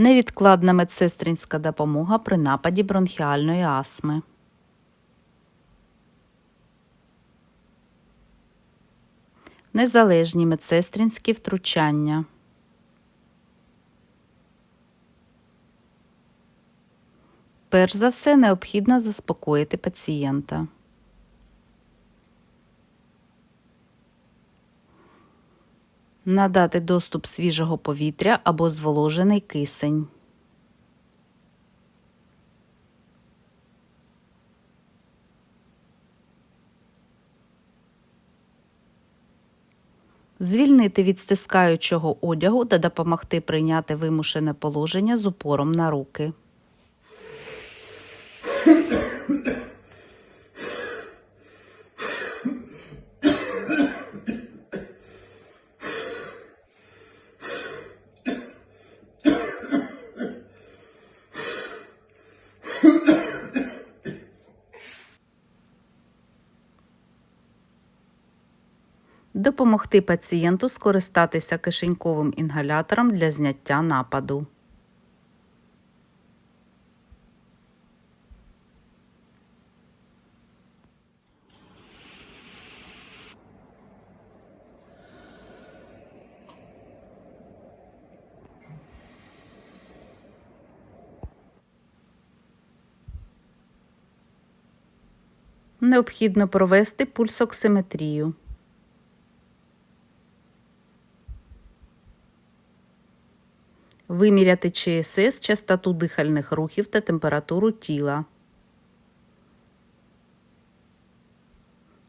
Невідкладна медсестринська допомога при нападі бронхіальної астми. Незалежні медсестринські втручання. Перш за все необхідно заспокоїти пацієнта. Надати доступ свіжого повітря або зволожений кисень. Звільнити від стискаючого одягу та допомогти прийняти вимушене положення з упором на руки. Допомогти пацієнту скористатися кишеньковим інгалятором для зняття нападу. Необхідно провести пульсоксиметрію. Виміряти ЧСС, частоту дихальних рухів та температуру тіла.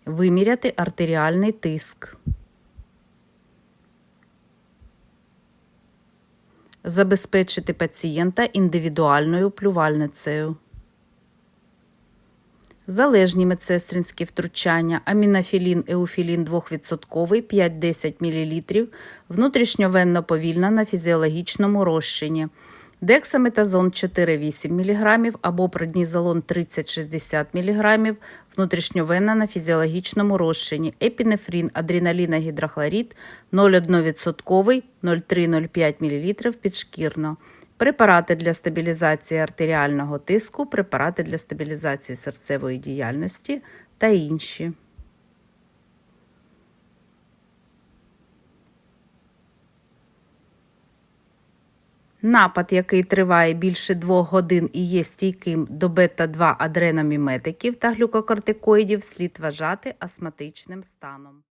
Виміряти артеріальний тиск. Забезпечити пацієнта індивідуальною плювальницею. Залежні медсестринські втручання, амінофілін, еуфілін 2% 5-10 мл, внутрішньовенно повільно на фізіологічному розчині, дексаметазон 4-8 мг або преднізолон 30-60 мг, внутрішньовенно на фізіологічному розчині, епінефрін, адреналіногідрохлорід 0,1% 0,3-0,5 мл підшкірно. Препарати для стабілізації артеріального тиску, препарати для стабілізації серцевої діяльності та інші. Напад, який триває більше двох годин і є стійким до бета-2 адреноміметиків та глюкокортикоїдів, слід вважати астматичним станом.